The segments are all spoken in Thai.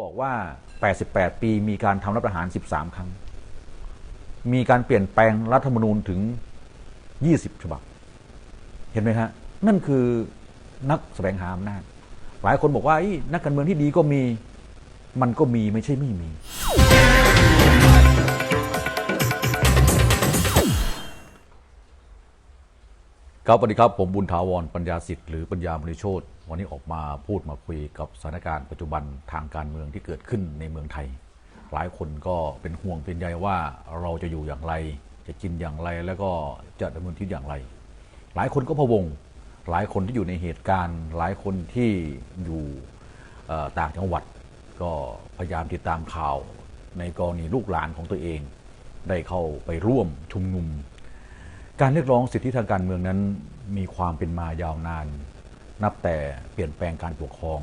บอกว่า 88 ปีมีการทำรัฐประหาร 13 ครั้ง มีการเปลี่ยนแปลงรัฐธรรมนูญถึง 20 ฉบับ เห็นไหมฮะ นั่นคือนักแสวงหาอำนาจ หลายคนบอกว่านักการเมืองที่ดีก็มี มันก็มีไม่ใช่ไม่มี ครับสวัสดีครับ ผมบุญถาวร ปัญญาสิทธิ์หรือปัญญามณีโชต วันนี้ออกมาพูดมาคุยกับสถานการณ์ปัจจุบันทางการเมืองที่เกิดขึ้นในเมืองไทย หลายคนก็เป็นห่วงเป็นใยว่าเราจะอยู่อย่างไร จะกินอย่างไรแล้วก็จะดำเนินชีวิตอย่างไร หลายคนก็พะวง หลายคนที่อยู่ในเหตุการณ์ หลายคนที่อยู่ต่างจังหวัด ก็พยายามติดตามข่าวในกรณีลูกหลานของตัวเอง ได้เข้าไปร่วมชุมนุม การเรียกร้องสิทธิทางการเมืองนั้นมีความเป็นมายาวนาน นับแต่เปลี่ยนแปลงการปกครอง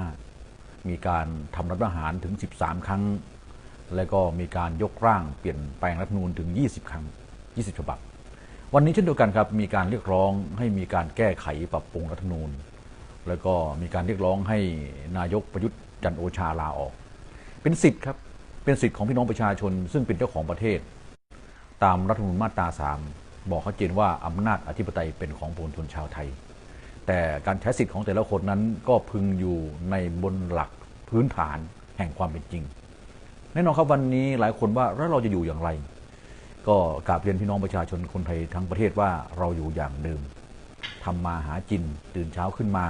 2475 มีการทำรัฐประหารถึง 13 ครั้ง และก็มีการยกร่างเปลี่ยนแปลงรัฐนูญถึง 20 ครั้ง 20 ฉบับ วันนี้เช่นเดียวกันครับมีการเรียกร้องให้มีการแก้ไขปรับปรุงรัฐนูญแล้วก็มีการเรียกร้องให้นายกประยุทธ์จันโอชาลาออก เป็นสิทธิ์ครับเป็นสิทธิ์ของพี่น้องประชาชน ซึ่งเป็นเจ้าของประเทศ ตามรัฐธรรมนูญมาตรา 3 บอกชัดเจนว่าอำนาจอธิปไตยเป็นของปวงชนชาวไทย แต่การใช้สิทธิ์ของแต่ละคนนั้นก็พึงอยู่ในบนหลักพื้นฐานแห่งความเป็นจริงแน่นอนครับวันนี้หลายคนว่าแล้วเราจะอยู่อย่างไร ก็กราบเรียนพี่น้องประชาชนคนไทยทั้งประเทศว่าเราอยู่อย่างเดิมทำมาหากินตื่นเช้าขึ้นมา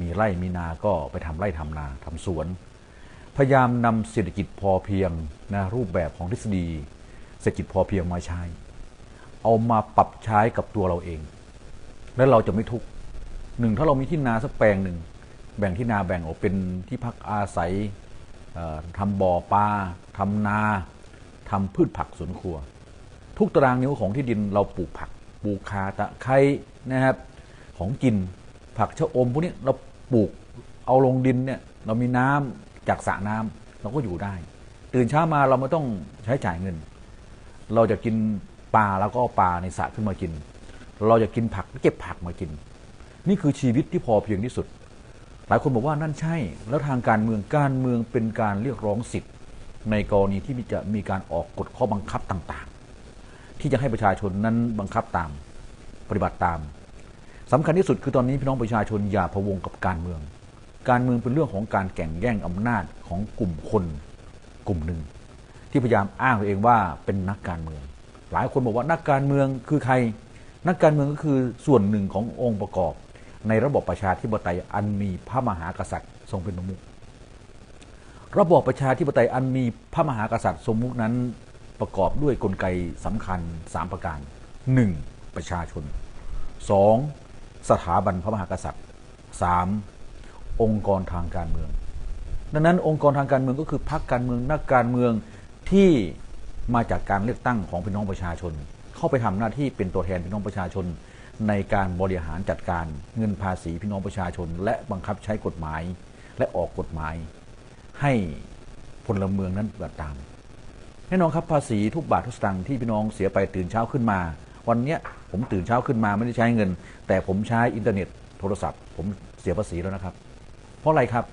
มีไร่มีนาก็ไปทำไร่ทำนาทำสวน พยายามนำเศรษฐกิจพอเพียงนะรูปแบบของทฤษฎีเศรษฐกิจพอเพียงมาใช้ เอามาปรับใช้กับตัวเราเอง และเราจะไม่ทุกข์หนึ่งถ้าเรามีที่นาสักแปลงหนึ่งแบ่งที่นาแบ่งออกเป็นที่พักอาศัยเอ่อทำบ่อปลาทำนาทำพืชผักสวนครัว ทุกตารางนิ้วของที่ดินเราปลูกผักปลูกคาตะไคร้นะครับของกินผักชะอมพวกนี้เราปลูกเอาลงดินเนี่ยเรามีน้ำจากสระน้ำเราก็อยู่ได้ ตื่นเช้ามาเราไม่ต้องใช้จ่ายเงิน เราจะกิน ปลาแล้วก็เอาปลาในสระขึ้นมากิน เราจะกินผักก็เก็บผักมากิน นี่คือชีวิตที่พอเพียงที่สุด หลายคนบอกว่านั่นใช่ แล้วทางการเมืองการเมืองเป็นการเรียกร้องสิทธิ์ ในกรณีที่จะมีการออกกฎข้อบังคับต่างๆ ที่จะให้ประชาชนนั้นบังคับตามปฏิบัติตามสำคัญที่สุดคือตอนนี้พี่น้องประชาชนอย่าพะวงกับการเมือง การเมืองเป็นเรื่องของการแข่งแย่งอำนาจของกลุ่มคนกลุ่มหนึ่งที่พยายามอ้างตัวเองว่าเป็นนักการเมือง หลายคนบอกว่านักการเมืองคือใคร นักการเมืองก็คือส่วนหนึ่งขององค์ประกอบ ในระบบประชาธิปไตยอันมีพระมหากษัตริย์ทรงเป็นประมุขระบบประชาธิปไตยอันมีพระมหากษัตริย์ทรงมุขนั้นประกอบด้วยกลไกสำคัญ 3 ประการ 1. ประชาชน 2. สถาบันพระมหากษัตริย์ 3. องค์กรทางการเมือง ดังนั้นองค์กรทางการเมืองก็คือพรรคการเมืองนักการเมืองที่ มาจากการเลือกตั้งของพี่น้องประชาชน เข้าไปทำหน้าที่เป็นตัวแทนพี่น้องประชาชน ในการบริหารจัดการเงินภาษีพี่น้องประชาชน และบังคับใช้กฎหมายและออกกฎหมาย ให้พลเมืองนั้นปฏิบัติตามแน่นอนครับภาษีทุกบาททุกสตางค์ที่พี่น้องเสียไปตื่นเช้าขึ้นมา วันเนี้ยผมตื่นเช้าขึ้นมาไม่ได้ใช้เงิน แต่ผมใช้อินเทอร์เน็ตโทรศัพท์ ผมเสียภาษีแล้วนะครับ เพราะอะไรครับ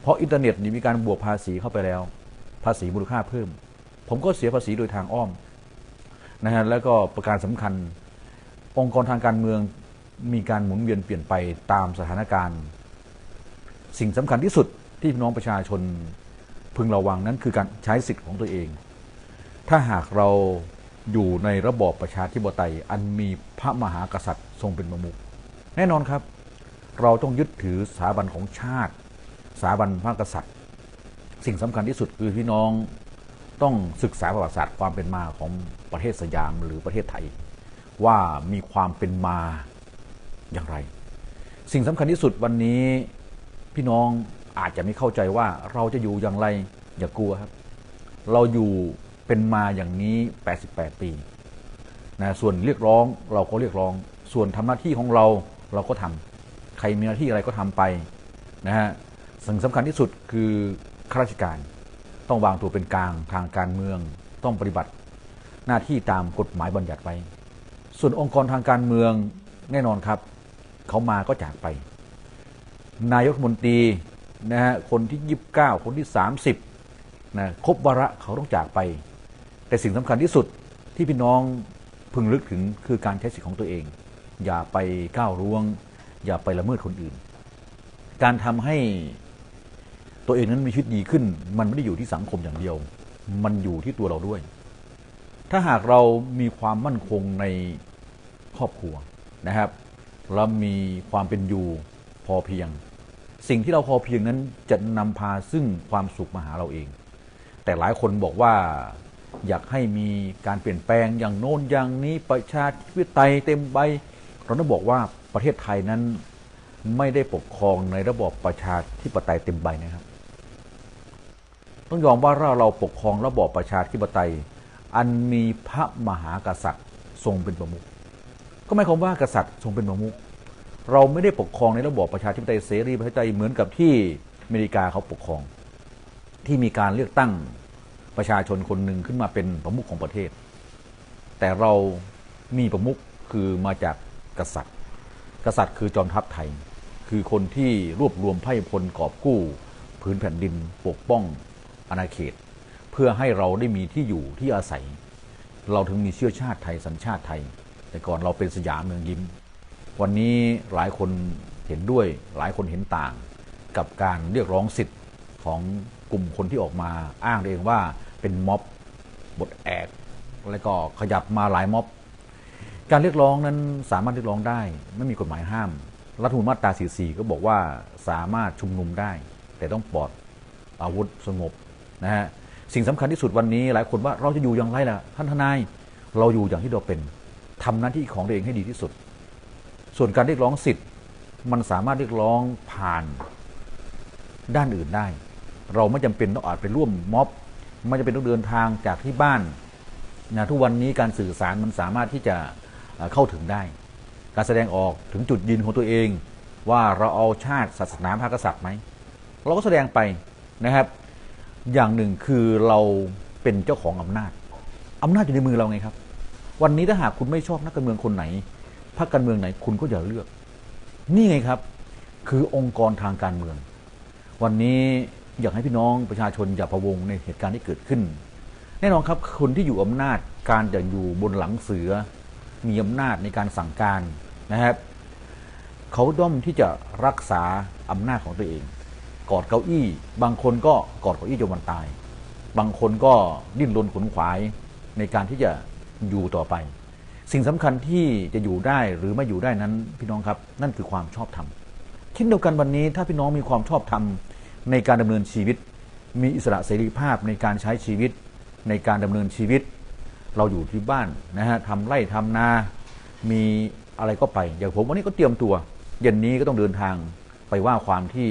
เพราะอินเทอร์เน็ตมีการบวกภาษีเข้าไปแล้ว ภาษีมูลค่าเพิ่ม ผมก็เสียภาษีโดยทางอ้อมนะฮะแล้วก็ประการสำคัญ องค์กรทางการเมืองมีการหมุนเวียนเปลี่ยนไปตามสถานการณ์ สิ่งสำคัญที่สุดที่พี่น้องประชาชนพึงระวังนั้นคือการใช้สิทธิ์ของตัวเอง ถ้าหากเราอยู่ในระบอบประชาธิปไตย อันมีพระมหากษัตริย์ทรงเป็นประมุขแน่นอนครับ เราต้องยึดถือสถาบันของชาติสถาบันพระกษัตริย์ สิ่งสำคัญที่สุดคือพี่น้อง ต้องศึกษาประวัติศาสตร์ความเป็นมาของประเทศสยามหรือประเทศไทย ว่ามีความเป็นมาอย่างไร สิ่งสำคัญที่สุดวันนี้พี่น้องอาจจะไม่เข้าใจว่าเราจะอยู่อย่างไรอย่ากลัวครับ เราอยู่เป็นมาอย่างนี้ 88 ปีนะส่วนเรียกร้องเราก็เรียกร้อง ส่วนทำหน้าที่ของเราเราก็ทำใครมีหน้าที่อะไรก็ทำไปนะฮะสิ่งสำคัญที่สุดคือข้าราชการ ต้องวางตัวเป็นกลางทางการเมือง ต้องปฏิบัติหน้าที่ตามกฎหมายบัญญัติไว้ ส่วนองค์กรทางการเมืองแน่นอนครับ เขามาก็จากไป นายกมนตรีนะฮะคนที่29คนที่30นะครบวาระเขาต้องจากไป แต่สิ่งสำคัญที่สุดที่พี่น้องพึงลึกถึงคือการใช้สิทธิของตัวเอง อย่าไปก้าวร่วง อย่าไปละเมิดคนอื่น การทำให้ ตัวเองนั้นมีชีวิตดีขึ้น มันไม่ได้อยู่ที่สังคมอย่างเดียว มันอยู่ที่ตัวเราด้วย ถ้าหากเรามีความมั่นคงในครอบครัวนะครับเรามีความเป็นอยู่พอเพียง สิ่งที่เราพอเพียงนั้นจะนำพาซึ่งความสุขมาหาเราเอง แต่หลายคนบอกว่าอยากให้มีการเปลี่ยนแปลงอย่างโน้นอย่างนี้ประชาธิปไตยเต็มใบเราต้องบอกว่าประเทศไทยนั้นไม่ได้ปกครองในระบอบประชาธิปไตยเต็มใบนะครับ ต้องยอมว่าเราเราปกครองระบอบประชาธิปไตย อันมีพระมหากษัตริย์ทรงเป็นประมุขก็หมายความว่ากษัตริย์ทรงเป็นประมุขเราไม่ได้ปกครองในระบอบประชาธิปไตยเสรีประชาธิปไตยเหมือนกับที่อเมริกาเขาปกครอง ที่มีการเลือกตั้งประชาชนคนหนึ่งขึ้นมาเป็นประมุขของประเทศ แต่เรามีประมุขคือมาจากกษัตริย์ กษัตริย์คือจอมทัพไทย คือคนที่รวบรวมไพ่พลกอบกู้ พื้นแผ่นดินปกป้อง อาณาเขต เพื่อให้เราได้มีที่อยู่ที่อาศัย เราถึงมีเชื้อชาติไทยสัญชาติไทย แต่ก่อนเราเป็นสยามเมืองยิ้ม วันนี้หลายคนเห็นด้วยหลายคนเห็นต่าง กับการเรียกร้องสิทธิ์ของกลุ่มคนที่ออกมาอ้างเองว่าเป็นม็อบบทแอกแล้วก็ขยับมาหลายม็อบ การเรียกร้องนั้นสามารถเรียกร้องได้ ไม่มีกฎหมายห้าม รัฐธรรมนูญมาตรา 44 ก็บอกว่าสามารถชุมนุมได้ แต่ต้องปลอดอาวุธสงบ นะฮะสิ่งสำคัญที่สุดวันนี้หลายคนว่าเราจะอยู่อย่างไรล่ะท่านทนายเราอยู่อย่างที่เราเป็นทำหน้าที่ของตัวเองให้ดีที่สุด ส่วนการเรียกร้องสิทธิ์ มันสามารถเรียกร้องผ่านด้านอื่นได้ เราไม่จำเป็นต้องอาจไปร่วมม็อบไม่จำเป็นต้องเดินทางจากที่บ้านนะทุกวันนี้การสื่อสารมันสามารถที่จะเอ่อเข้าถึงได้ การแสดงออกถึงจุดยืนของตัวเอง ว่าเราเอาชาติศาสนาพระกษัตริย์ไหมเราก็แสดงไปนะครับ อย่างหนึ่งคือเราเป็นเจ้าของอำนาจอำนาจอยู่ในมือเราไงครับ วันนี้ถ้าหากคุณไม่ชอบนักการเมืองคนไหนพรรคการเมืองไหนคุณก็อย่าเลือก นี่ไงครับ คือองค์กรทางการเมือง วันนี้อยากให้พี่น้องประชาชนอย่าพะวงในเหตุการณ์ที่เกิดขึ้น แน่นอนครับคนที่อยู่อำนาจการจะอยู่บนหลังเสือ มีอำนาจในการสั่งการนะครับเขาด้อมที่จะรักษาอำนาจของตัวเอง กอดเก้าอี้ บางคนก็กอดเก้าอี้จนวันตาย บางคนก็ดิ้นรนขนขวายในการที่จะอยู่ต่อไป สิ่งสำคัญที่จะอยู่ได้หรือไม่อยู่ได้นั้นพี่น้องครับ นั่นคือความชอบธรรมเช่นเดียวกันวันนี้ถ้าพี่น้องมีความชอบธรรมในการดำเนินชีวิต มีอิสระเสรีภาพในการใช้ชีวิตในการดำเนินชีวิต เราอยู่ที่บ้านนะฮะทำไร่ทำนา มีอะไรก็ไป อย่างผมวันนี้ก็เตรียมตัว เย็นนี้ก็ต้องเดินทางไปว่าความที่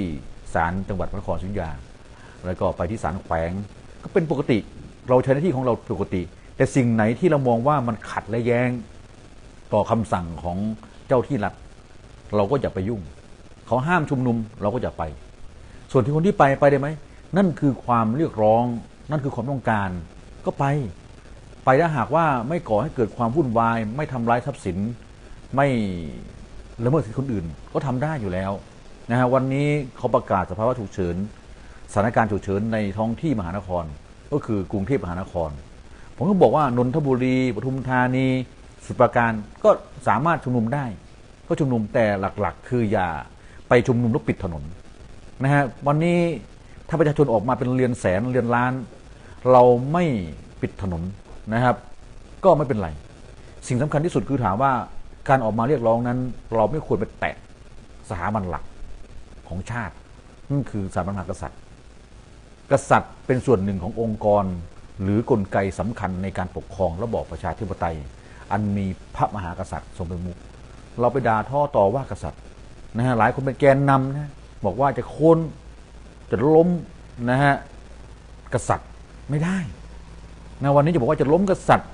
ศาลจังหวัดพระนครศรีอยุธยา แล้วก็ไปที่ศาลแขวง ก็เป็นปกติ เราใช้หน้าที่ของเราปกติ แต่สิ่งไหนที่เรามองว่ามันขัดและแย้งต่อคำสั่งของเจ้าที่รัฐ เราก็อย่าไปยุ่ง เขาห้ามชุมนุมเราก็อย่าไป ส่วนที่คนที่ไปไปได้ไหม นั่นคือความเรียกร้อง นั่นคือความต้องการ ก็ไป ไปถ้าหากว่าไม่ก่อให้เกิดความวุ่นวาย ไม่ทำร้ายทรัพย์สิน ไม่ละเมิดสิทธิคนอื่น ก็ทำได้อยู่แล้ว นะฮะวันนี้เขาประกาศสภาวะฉุกเฉินสถานการณ์ฉุกเฉินในท้องที่มหานคร ก็คือกรุงเทพมหานคร ผมก็บอกว่านนทบุรีปทุมธานีสมุทรปราการก็สามารถชุมนุมได้ ก็ชุมนุมแต่หลักๆ คืออย่าไปชุมนุมแล้วปิดถนนนะฮะวันนี้ถ้าประชาชนออกมาเป็นเรียนแสนเรียนล้าน เราไม่ปิดถนนนะครับ ก็ไม่เป็นไร สิ่งสำคัญที่สุดคือถามว่าการออกมาเรียกร้องนั้น เราไม่ควรไปแตะสถาบันหลัก ของชาตินั่นคือสถาบันมหากษัตริย์ กษัตริย์เป็นส่วนหนึ่งขององค์กร หรือกลไกสำคัญในการปกครองระบอบประชาธิปไตย อันมีพระมหากษัตริย์ทรงเป็นมุขเราไปด่าท่อต่อว่ากษัตริย์นะฮะหลายคนเป็นแกนนำนะบอกว่าจะโค่นจะล้มนะฮะกษัตริย์ไม่ได้นะวันนี้จะบอกว่าจะล้มกษัตริย์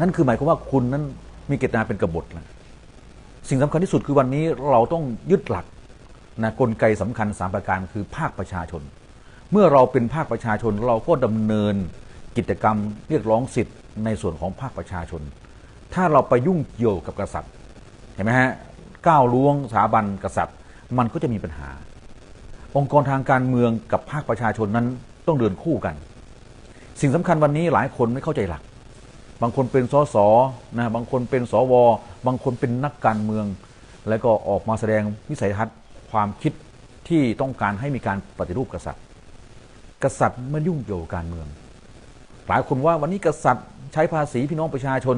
นั่นคือหมายความว่าคุณนั้นมีเจตนาเป็นกบฏแล้วสิ่งสำคัญที่สุดคือวันนี้เราต้องยึดหลัก นะกลไกสำคัญสามประการคือภาคประชาชน เมื่อเราเป็นภาคประชาชนเราก็ดำเนินกิจกรรมเรียกร้องสิทธิ์ในส่วนของภาคประชาชน ถ้าเราไปยุ่งเกี่ยวกับกษัตริย์เห็นไหมฮะก้าวล่วงสถาบันกษัตริย์ มันก็จะมีปัญหา องค์กรทางการเมืองกับภาคประชาชนนั้นต้องเดินคู่กัน สิ่งสำคัญวันนี้หลายคนไม่เข้าใจหลัก บางคนเป็นสสนะบางคนเป็นสว บางคนเป็นนักการเมือง แล้วก็ออกมาแสดงวิสัยทัศน์ ความคิดที่ต้องการให้มีการปฏิรูปกษัตริย์ กษัตริย์ไม่ยุ่งเกี่ยวกับการเมือง หลายคนว่าวันนี้กษัตริย์ใช้ภาษีพี่น้องประชาชน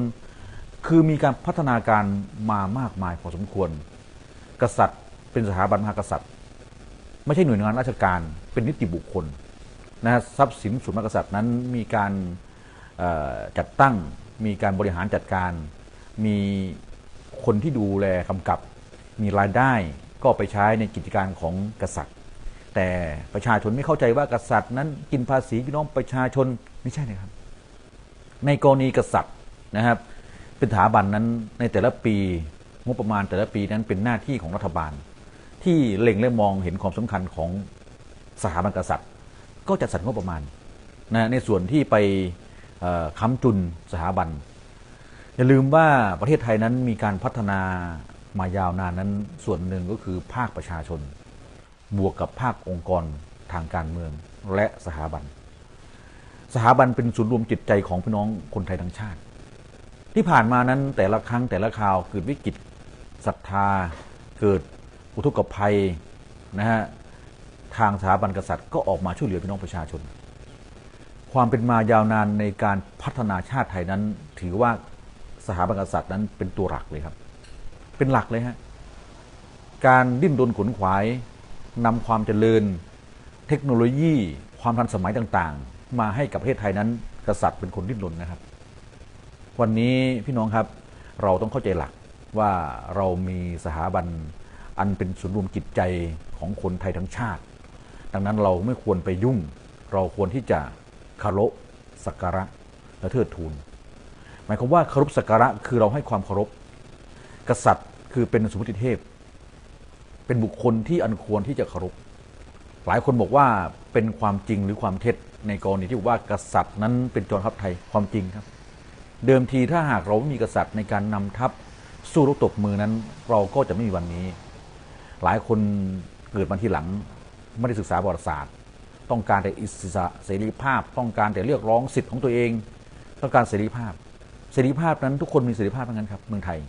คือมีการพัฒนาการมามากมายพอสมควร กษัตริย์เป็นสถาบันมหากษัตริย์ ไม่ใช่หน่วยงานราชการเป็นนิติบุคคลนะฮะทรัพย์สินส่วนมหากษัตริย์นั้นมีการจัดตั้งมีการบริหารจัดการ มีคนที่ดูแลกำกับ มีรายได้ ก็ไปใช้ในกิจการของกษัตริย์ แต่ประชาชนไม่เข้าใจว่ากษัตริย์นั้นกินภาษีพี่น้องประชาชนไม่ใช่นะครับ ในกรณีกษัตริย์นะครับเป็นสถาบันนั้นในแต่ละปีงบประมาณแต่ละปีนั้นเป็นหน้าที่ของรัฐบาล ที่เล็งและมองเห็นความสำคัญของสถาบันกษัตริย์ ก็จัดสรรงบประมาณนะในส่วนที่ไปค้ำจุนสถาบันอย่าลืมว่าประเทศไทยนั้นมีการพัฒนา มายาวนานนั้นส่วนหนึ่งก็คือภาคประชาชน บวกกับภาคองค์กรทางการเมืองและสถาบัน สถาบันเป็นศูนย์รวมจิตใจของพี่น้องคนไทยทั้งชาติ ที่ผ่านมานั้นแต่ละครั้งแต่ละคราวเกิดวิกฤตศรัทธา เกิดอุทกภัยนะฮะทางสถาบันกษัตริย์ก็ออกมาช่วยเหลือพี่น้องประชาชน ความเป็นมายาวนานในการพัฒนาชาติไทยนั้น ถือว่าสถาบันกษัตริย์นั้นเป็นตัวหลักเลยครับ เป็นหลักเลยฮะ การดิ้นรนขนขวายนำความเจริญ เทคโนโลยี ความทันสมัยต่างๆ มาให้กับประเทศไทยนั้น กษัตริย์เป็นคนดิ้นรนนะครับ วันนี้พี่น้องครับเราต้องเข้าใจหลักว่าเรามีสถาบันอันเป็นศูนย์รวมจิตใจของคนไทยทั้งชาติ ดังนั้นเราไม่ควรไปยุ่ง เราควรที่จะคารพสักการะและเทิดทูน หมายความว่าคารพสักการะคือเราให้ความเคารพ กษัตริย์คือเป็นสมมติเทพ เป็นบุคคลที่อันควรที่จะเคารพหลายคนบอกว่าเป็นความจริงหรือความเท็จในกรณีที่บอกว่ากษัตริย์นั้นเป็นจอมทัพไทยความจริงครับ เดิมทีถ้าหากเราไม่มีกษัตริย์ในการนำทัพสู้รบตบมือนั้น เราก็จะไม่มีวันนี้ หลายคนเกิดมาทีหลังไม่ได้ศึกษาประวัติศาสตร์ ต้องการแต่อิสระเสรีภาพ ต้องการแต่เรียกร้องสิทธิ์ของตัวเอง ต้องการเสรีภาพ เสรีภาพนั้นทุกคนมีเสรีภาพทั้งนั้นครับเมืองไทย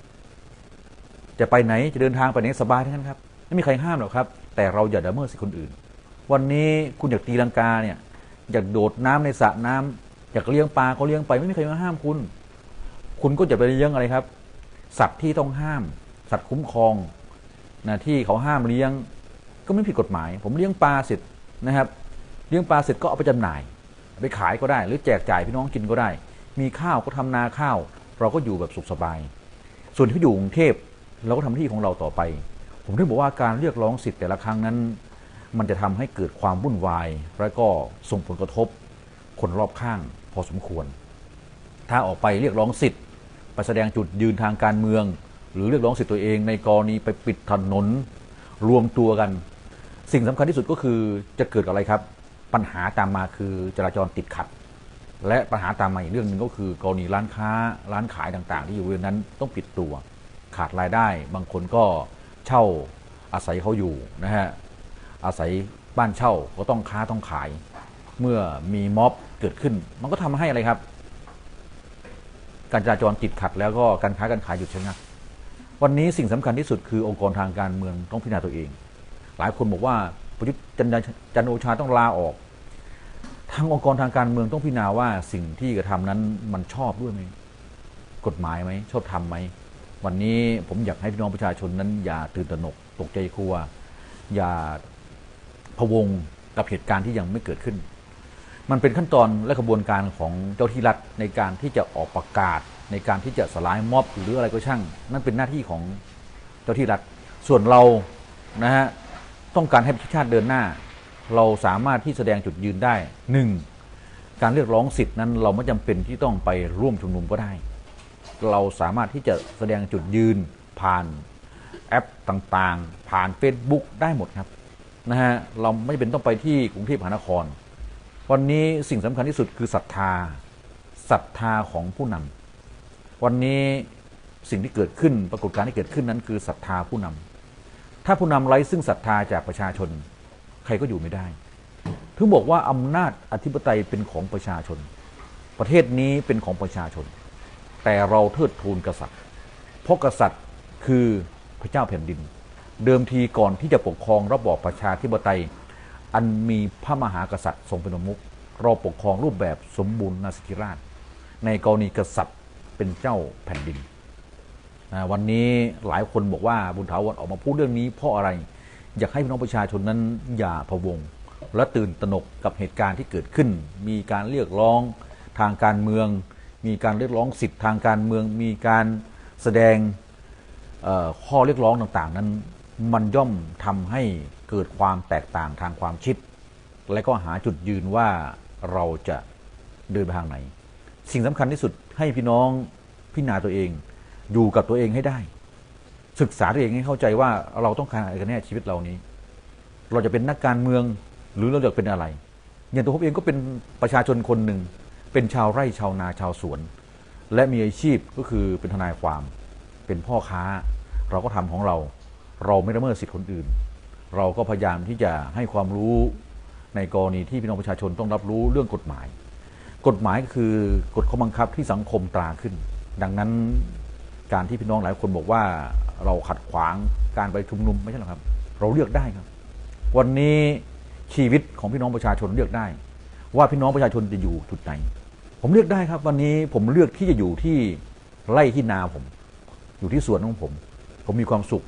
จะไปไหนจะเดินทางไปไหนสบายทั้งนั้นครับไม่มีใครห้ามหรอกครับ แต่เราอย่าละเมิดสิทธิคนอื่น วันนี้คุณอยากตีลังกาเนี่ยอยากโดดน้ำในสระน้ำอยากเลี้ยงปลาก็เลี้ยงไปไม่มีใครมาห้ามคุณ คุณก็จะไปเลี้ยงอะไรครับ สัตว์ที่ต้องห้าม สัตว์คุ้มครองนะที่เขาห้ามเลี้ยง ก็ไม่ผิดกฎหมาย ผมเลี้ยงปลาเสร็จนะครับ เลี้ยงปลาเสร็จก็เอาไปจำหน่าย ไปขายก็ได้ หรือแจกจ่ายพี่น้องกินก็ได้ มีข้าวก็ทำนาข้าว เราก็อยู่แบบสุขสบาย ส่วนที่อยู่กรุงเทพ เราก็ทำหน้าที่ของเราต่อไป ผมถึงบอกว่าการเรียกร้องสิทธิ์แต่ละครั้งนั้น มันจะทำให้เกิดความวุ่นวาย และก็ส่งผลกระทบ คนรอบข้างพอสมควร ถ้าออกไปเรียกร้องสิทธิ์ไปแสดงจุดยืนทางการเมือง หรือเรียกร้องสิทธิ์ตัวเอง ในกรณีไปปิดถนน รวมตัวกัน สิ่งสำคัญที่สุดก็คือจะเกิดอะไรครับ ปัญหาตามมาคือจราจรติดขัด และปัญหาตามมาอีกเรื่องหนึ่งก็คือกรณีร้านค้าร้านขายต่าง ๆ ที่อยู่บริเวณนั้นต้องปิดตัว ขาดรายได้ บางคนก็เช่าอาศัยเขาอยู่นะฮะอาศัยบ้านเช่าก็ต้องค้าต้องขาย เมื่อมีม็อบเกิดขึ้น มันก็ทำให้อะไรครับ การจราจรติดขัดแล้วก็การค้าการขายหยุดชะงักวันนี้สิ่งสำคัญที่สุดคือองค์กรทางการเมืองต้องพิจารณาตัวเอง หลายคนบอกว่าประยุทธ์จันโอชาต้องลาออกทางองค์กรทางการเมืองต้องพิจารณาว่าสิ่งที่กระทำนั้นมันชอบด้วยไหมกฎหมายไหมชอบทำไหม วันนี้ผมอยากให้พี่น้องประชาชนนั้น อย่าตื่นตระหนกตกใจกลัว อย่าพะวงกับเหตุการณ์ที่ยังไม่เกิดขึ้น มันเป็นขั้นตอนและกระบวนการของเจ้าที่รัฐในการที่จะออกประกาศ ในการที่จะสลายม็อบหรืออะไรก็ช่าง นั่นเป็นหน้าที่ของเจ้าที่รัฐ ส่วนเรานะฮะต้องการให้ประเทศชาติเดินหน้า เราสามารถที่แสดงจุดยืนได้หนึ่งการเรียกร้องสิทธินั้นเราไม่จำเป็นที่ต้องไปร่วมชุมนุมก็ได้ เราสามารถที่จะแสดงจุดยืนผ่านแอปต่างๆ ผ่าน Facebook ได้หมดครับนะฮะเราไม่จำเป็นต้องไปที่กรุงเทพมหานคร วันนี้สิ่งสำคัญที่สุดคือศรัทธาศรัทธาของผู้นำวันนี้สิ่งที่เกิดขึ้นปรากฏการณ์ที่เกิดขึ้นนั้นคือศรัทธาผู้นำถ้าผู้นำไร้ซึ่งศรัทธาจากประชาชน ใครก็อยู่ไม่ได้ถึงบอกว่าอำนาจอธิปไตยเป็นของประชาชน ประเทศนี้เป็นของประชาชน แต่เราเทิดทูนกษัตริย์เพราะกษัตริย์คือพระเจ้าแผ่นดิน เดิมทีก่อนที่จะปกครองระบอบประชาธิปไตย อันมีพระมหากษัตริย์ทรงเป็นประมุขเราปกครองรูปแบบสมบูรณาสิทธิราช ในกรณีกษัตริย์เป็นเจ้าแผ่นดิน วันนี้หลายคนบอกว่าบุญถาวรออกมาพูดเรื่องนี้เพราะอะไรอยากให้พี่น้องประชาชนนั้นอย่าพะวง และตื่นตระหนกกับเหตุการณ์ที่เกิดขึ้น มีการเรียกร้องทางการเมือง มีการเรียกร้องสิทธิทางการเมือง มีการแสดงข้อเรียกร้องต่างๆ นั้นมันย่อมทำให้เกิดความแตกต่างทางความคิด และก็หาจุดยืนว่าเราจะเดินไปทางไหน สิ่งสำคัญที่สุดให้พี่น้องพิจารณาตัวเอง อยู่กับตัวเองให้ได้ ศึกษาตัวเองให้เข้าใจว่าเราต้องการอะไรกันแน่ชีวิตเรานี้ เราจะเป็นนักการเมืองหรือเราจะเป็นอะไรอย่างตัวผมเองก็เป็นประชาชนคนหนึ่ง เป็นชาวไร่ชาวนาชาวสวน และมีอาชีพก็คือเป็นทนายความ เป็นพ่อค้า เราก็ทำของเรา เราไม่ละเมิดสิทธิคนอื่น เราก็พยายามที่จะให้ความรู้ในกรณีที่พี่น้องประชาชนต้องรับรู้เรื่องกฎหมาย กฎหมายก็คือกฎข้อบังคับที่สังคมตราขึ้น ดังนั้นการที่พี่น้องหลายคนบอกว่าเราขัดขวางการไปชุมนุมไม่ใช่หรอครับ เราเลือกได้ครับ วันนี้ชีวิตของพี่น้องประชาชนเลือกได้ ว่าพี่น้องประชาชนจะอยู่จุดไหน ผมเลือกได้ครับ วันนี้ผมเลือกที่จะอยู่ที่ไร่ที่นาผม อยู่ที่สวนของผม ผมมีความสุข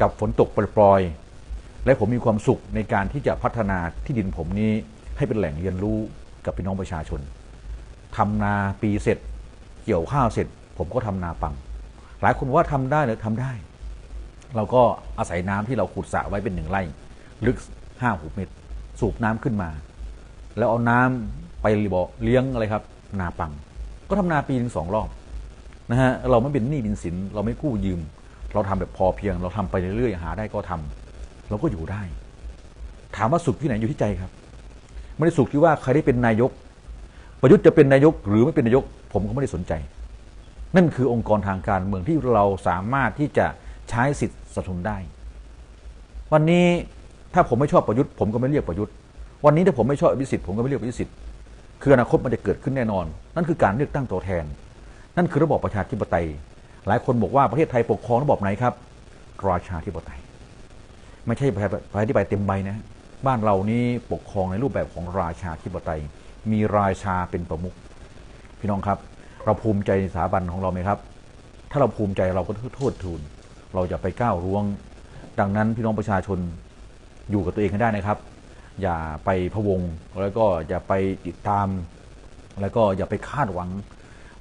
กับฝนตกปล่อยๆและผมมีความสุขในการที่จะพัฒนาที่ดินผมนี้ให้เป็นแหล่งเรียนรู้กับพี่น้องประชาชนทำนาปีเสร็จ เกี่ยวข้าวเสร็จ ผมก็ทำนาปัง หลายคนว่าทำได้หรือทำได้ เราก็อาศัยน้ำที่เราขุดสระไว้เป็นหนึ่งไร่ ลึกห้าหกเมตร สูบน้ำขึ้นมา แล้วเอาน้ำไปบ่อเลี้ยงอะไรครับ นาปัง ก็ทำนาปีหนึ่งสองรอบนะฮะเราไม่เป็นหนี้เป็นสิน เราไม่กู้ยืม เราทำแบบพอเพียง เราทำไปเรื่อยๆหาได้ก็ทำเราก็อยู่ได้ ถามว่าสุขที่ไหนอยู่ที่ใจครับไม่ได้สุขที่ว่าใครได้เป็นนายก ประยุทธ์จะเป็นนายกหรือไม่เป็นนายก ผมก็ไม่ได้สนใจ นั่นคือองค์กรทางการเมืองที่เราสามารถที่จะใช้สิทธิ์สนับสนุนได้ วันนี้ถ้าผมไม่ชอบประยุทธ์ผมก็ไม่เรียกประยุทธ์วันนี้ถ้าผมไม่ชอบอภิสิทธิ์ผมก็ไม่เรียกอภิสิทธิ์ คืออนาคตมันจะเกิดขึ้นแน่นอน นั่นคือการเลือกตั้งตัวแทน นั่นคือระบอบประชาธิปไตย หลายคนบอกว่าประเทศไทยปกครองระบอบไหนครับราชาธิปไตย ไม่ใช่ประชาธิปไตยเต็มใบนะ บ้านเรานี้ปกครองในรูปแบบของราชาธิปไตย มีราชาเป็นประมุขพี่น้องครับ เราภูมิใจในสถาบันของเราไหมครับ ถ้าเราภูมิใจเราก็โทษทูลเราจะไปก้าวร่วง ดังนั้นพี่น้องประชาชนอยู่กับตัวเองให้ได้นะครับ อย่าไปพะวง แล้วก็อย่าไปติดตาม แล้วก็อย่าไปคาดหวัง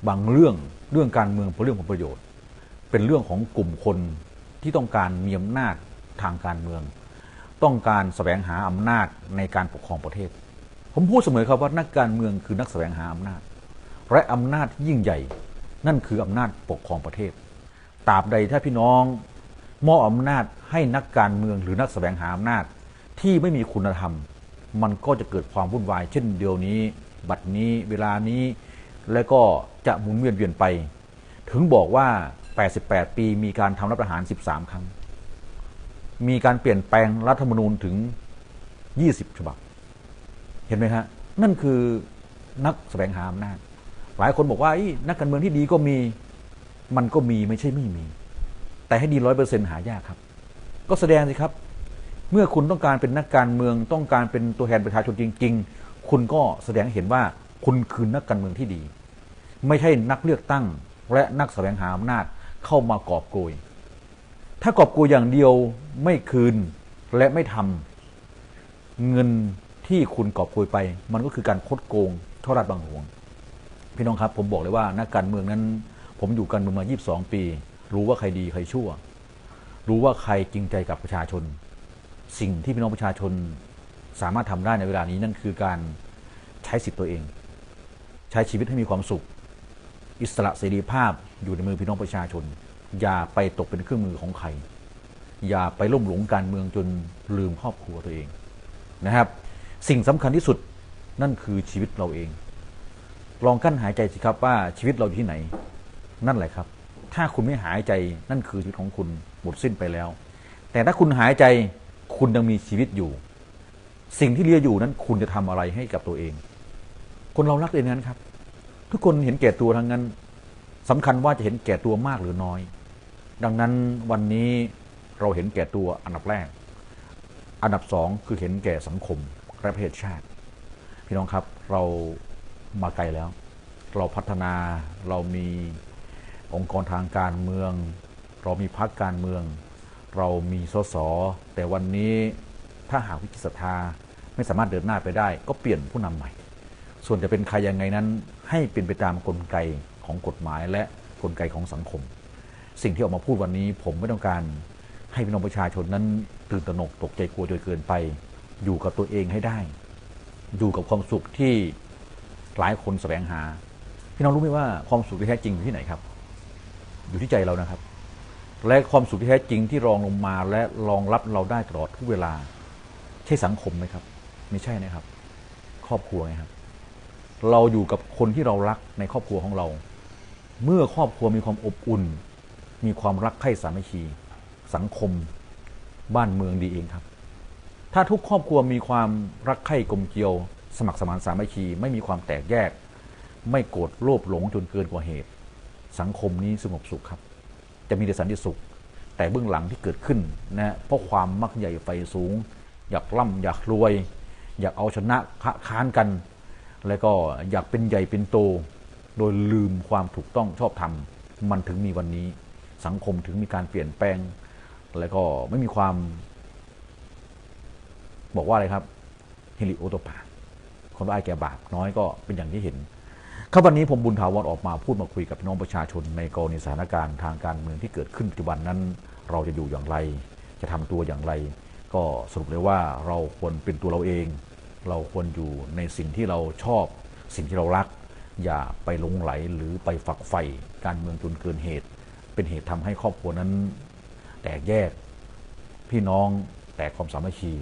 บางเรื่องเรื่องการเมืองเป็นเรื่องของประโยชน์ เป็นเรื่องของกลุ่มคนที่ต้องการมีอำนาจทางการเมือง ต้องการแสวงหาอำนาจในการปกครองประเทศ ผมพูดเสมอครับว่านักการเมืองคือนักแสวงหาอำนาจ และอำนาจยิ่งใหญ่ นั่นคืออำนาจปกครองประเทศตราบใดถ้าพี่น้องมอบอำนาจให้นักการเมืองหรือนักแสวงหาอำนาจ ที่ไม่มีคุณธรรม มันก็จะเกิดความวุ่นวาย เช่นเดียวนี้ บัดนี้เวลานี้ และก็จะหมุนเวียนเวียนไป ถึงบอกว่า 88 ปีมีการทำรัฐประหาร 13 ครั้ง มีการเปลี่ยนแปลงรัฐธรรมนูญถึง 20 ฉบับ เห็นไหมฮะนั่นคือนักแสวงหาอำนาจหลายคนบอกว่าอี้นักการเมืองที่ดีก็มีมันก็มีไม่ใช่ไม่มี แต่ให้ดีร้อยเปอร์เซ็นหายากครับ ก็แสดงสิครับ เมื่อคุณต้องการเป็นนักการเมืองต้องการเป็นตัวแทนประชาชนจริง ๆ คุณก็แสดงเห็นว่าคุณคือนักการเมืองที่ดี ไม่ใช่นักเลือกตั้งและนักแสวงหาอำนาจเข้ามากอบโกย ถ้ากอบโกยอย่างเดียวไม่คืนและไม่ทำเงินที่คุณกอบโกยไป มันก็คือการคดโกงทอดรัดบางหวง พี่น้องครับ ผมบอกเลยว่านักการเมืองนั้น ผมอยู่การเมืองมา 22 ปี รู้ว่าใครดีใครชั่ว รู้ว่าใครจริงใจกับประชาชน สิ่งที่พี่น้องประชาชนสามารถทำได้ในเวลานี้นั่นคือการใช้สิทธิ์ตัวเอง ใช้ชีวิตให้มีความสุข อิสระเสรีภาพอยู่ในมือพี่น้องประชาชน อย่าไปตกเป็นเครื่องมือของใคร อย่าไปล่มหลงการเมืองจนลืมครอบครัวตัวเองนะครับ สิ่งสำคัญที่สุดนั่นคือชีวิตเราเอง ลองกั้นหายใจสิครับว่าชีวิตเราอยู่ที่ไหน นั่นแหละครับ ถ้าคุณไม่หายใจนั่นคือชีวิตของคุณหมดสิ้นไปแล้ว แต่ถ้าคุณหายใจ คุณยังมีชีวิตอยู่ สิ่งที่เหลืออยู่นั้น คุณจะทำอะไรให้กับตัวเอง คนเรารักเองนั้นครับ ทุกคนเห็นแก่ตัวทั้งนั้นสำคัญว่าจะเห็นแก่ตัวมากหรือน้อย ดังนั้นวันนี้เราเห็นแก่ตัวอันดับแรก อันดับสองคือเห็นแก่สังคมและประเทศชาติ พี่น้องครับเรามาไกลแล้ว เราพัฒนาเรามีองค์กรทางการเมือง เรามีพรรคการเมือง เรามีสส แต่วันนี้ถ้าหากวิกฤตศรัทธาไม่สามารถเดินหน้าไปได้ ก็เปลี่ยนผู้นำใหม่ ส่วนจะเป็นใครยังไงนั้น ให้เป็นไปตามกลไกของกฎหมายและกลไกของสังคม สิ่งที่ออกมาพูดวันนี้ ผมไม่ต้องการให้พี่น้องประชาชนนั้นตื่นตระหนกตกใจกลัวจนเกินไป อยู่กับตัวเองให้ได้ อยู่กับความสุขที่หลายคนแสวงหา พี่น้องรู้ไหมว่าความสุขที่แท้จริงอยู่ที่ไหนครับ อยู่ที่ใจเรานะครับ และความสุขที่แท้จริงที่รองลงมาและรองรับเราได้ตลอดทุกเวลา ใช่สังคมไหมครับ ไม่ใช่นะครับ ครอบครัวไงครับ เราอยู่กับคนที่เรารักในครอบครัวของเรา เมื่อครอบครัวมีความอบอุ่น มีความรักใคร่สามัคคี สังคม บ้านเมืองดีเองครับ ถ้าทุกครอบครัวมีความรักใคร่กลมเกลียว สมัครสมานสามัคคี ไม่มีความแตกแยก ไม่โกรธโลภหลงจนเกินกว่าเหตุ สังคมนี้สงบสุขครับ จะมีแต่สันติสุข แต่เบื้องหลังที่เกิดขึ้นนะเพราะความมักใหญ่ไฟสูง อยากร่ำอยากรวย อยากเอาชนะค้านกัน แล้วก็อยากเป็นใหญ่เป็นโต โดยลืมความถูกต้องชอบธรรมมันถึงมีวันนี้ สังคมถึงมีการเปลี่ยนแปลง แล้วก็ไม่มีความ บอกว่าอะไรครับเฮลิโอโตปาคนร้ายแก่บาปน้อยก็เป็นอย่างที่เห็น ครับวันนี้ผมบุญถาวรออกมาพูดมาคุยกับพี่น้องประชาชนในกรณีสถานการณ์ทางการเมืองที่เกิดขึ้นปัจจุบันนั้น เราจะอยู่อย่างไร จะทำตัวอย่างไร ก็สรุปเลยว่าเราควรเป็นตัวเราเอง เราควรอยู่ในสิ่งที่เราชอบ สิ่งที่เรารัก อย่าไปหลงไหลหรือไปฝักใฝ่การเมืองจนเกินเหตุ เป็นเหตุทำให้ครอบครัวนั้น แตกแยก พี่น้องแตกความสามัคคี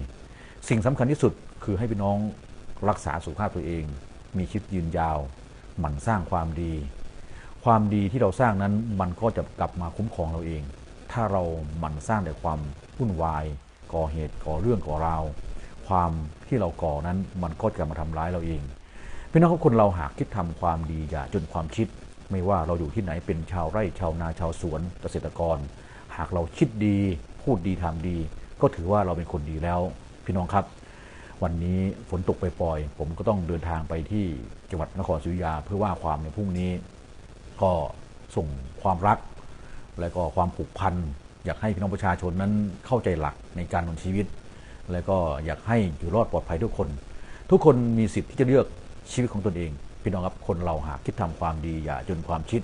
สิ่งสำคัญที่สุดคือให้พี่น้องรักษาสุขภาพตัวเอง มีชีวิตยืนยาว หมั่นสร้างความดี ความดีที่เราสร้างนั้นมันก็จะกลับมาคุ้มครองเราเอง ถ้าเราหมั่นสร้างแต่ความวุ่นวาย ก่อเหตุก่อเรื่องก่อราวความที่เราก่อนั้นมันก็จะมาทำร้ายเราเองพี่น้องครับคนเราหากคิดทำความดีอย่าจนความคิด ไม่ว่าเราอยู่ที่ไหนเป็นชาวไร่ชาวนาชาวสวนเกษตรกร หากเราคิดดี พูดดีทำดี ก็ถือว่าเราเป็นคนดีแล้ว พี่น้องครับ วันนี้ฝนตกไปปล่อย ผมก็ต้องเดินทางไปที่จังหวัดนครศรีอยุธยาเพื่อว่าความในพรุ่งนี้ ก็ส่งความรัก และก็ความผูกพันอยากให้พี่น้องประชาชนนั้นเข้าใจหลักในการดำเนินชีวิต และก็อยากให้อยู่รอดปลอดภัยทุกคน ทุกคนมีสิทธิ์ที่จะเลือกชีวิตของตนเอง พี่น้องครับคนเราหากคิดทำความดี อย่าจนความคิด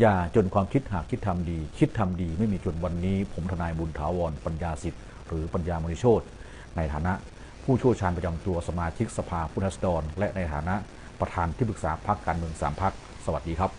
อย่าจนความคิดหากคิดทำดี คิดทำดี ไม่มีจนวันนี้ ผมทนายบุญถาวรปัญญาสิทธิ์หรือปัญญามณิโชตในฐานะ ผู้ช่วยชาญประจำตัวสมาชิกสภาผู้นราษฎรและในฐานะประธานที่ปรึกษาพรรคการเมืองสามพรรคสวัสดีครับ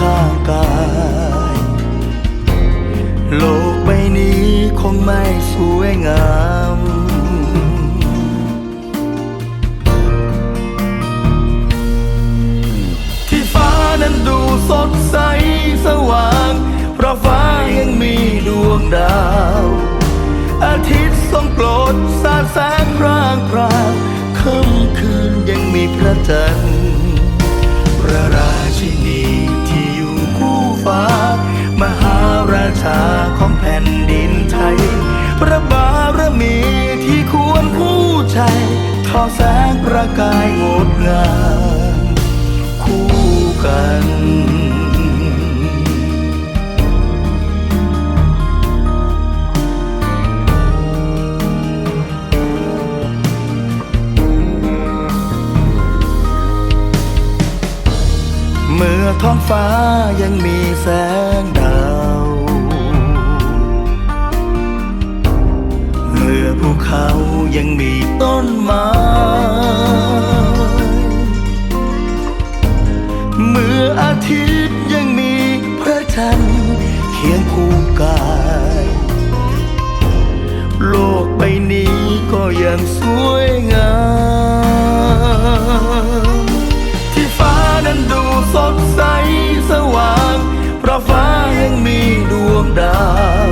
ข้างกาย โลกใบนี้คงไม่สวยงามที่ฟ้านั้นดูสดใสสว่าง เพราะฟ้ายังมีดวงดาว อาทิตย์ทรงโปรดสาดแสงพร่างพรางค่ำคืนยังมีพระจันทร์ ชาของแผ่นดินไทยพระบารมีที่ควรคู่ใจทอแสงประกายงดงามคู่กันเมื่อท้องฟ้ายังมีแสง เขายังมีต้นไม้เมื่ออาทิตย์ยังมีพระจันทร์เคียงคู่กาย โลกใบนี้ก็ยังสวยงาม ที่ฟ้านั้นดูสดใสสว่าง เพราะฟ้ายังมีดวงดาว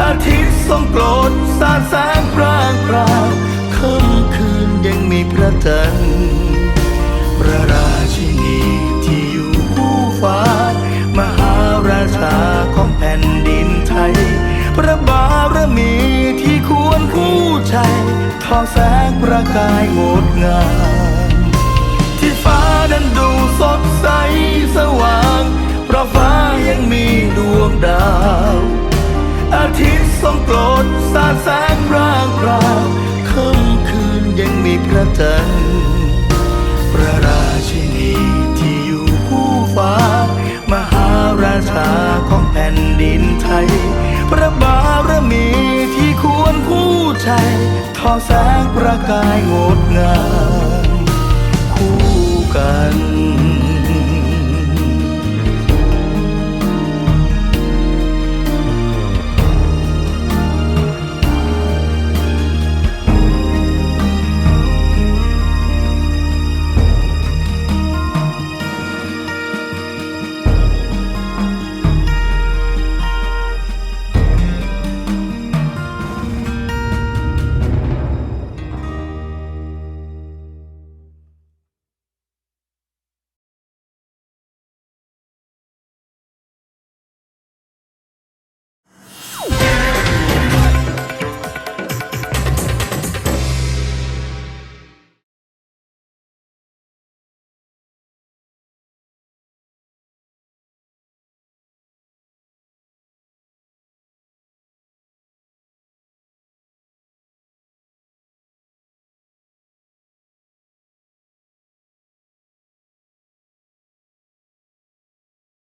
อาทิตย์ทรงโปรดสาดแสงพรางพราวค่ำคืนยังมีพระจันทร์พระราชินีที่อยู่คู่ฟ้า มหาราชาของแผ่นดินไทย พระบารมีที่ควรคู่ใจทอแสงประกายงดงามที่ฟ้านั้นดูสดใสสว่าง เพราะฟ้ายังมีดวงดาว อาทิตย์ทรงโปรดสาดแสงร่างเราค่ำคืนยังมีพระจันทร์พระราชินีที่อยู่ผู้ฟ้า มหาราชาของแผ่นดินไทย พระบารมีที่ควรผู้ใจทอแสงประกายงดงามคู่กัน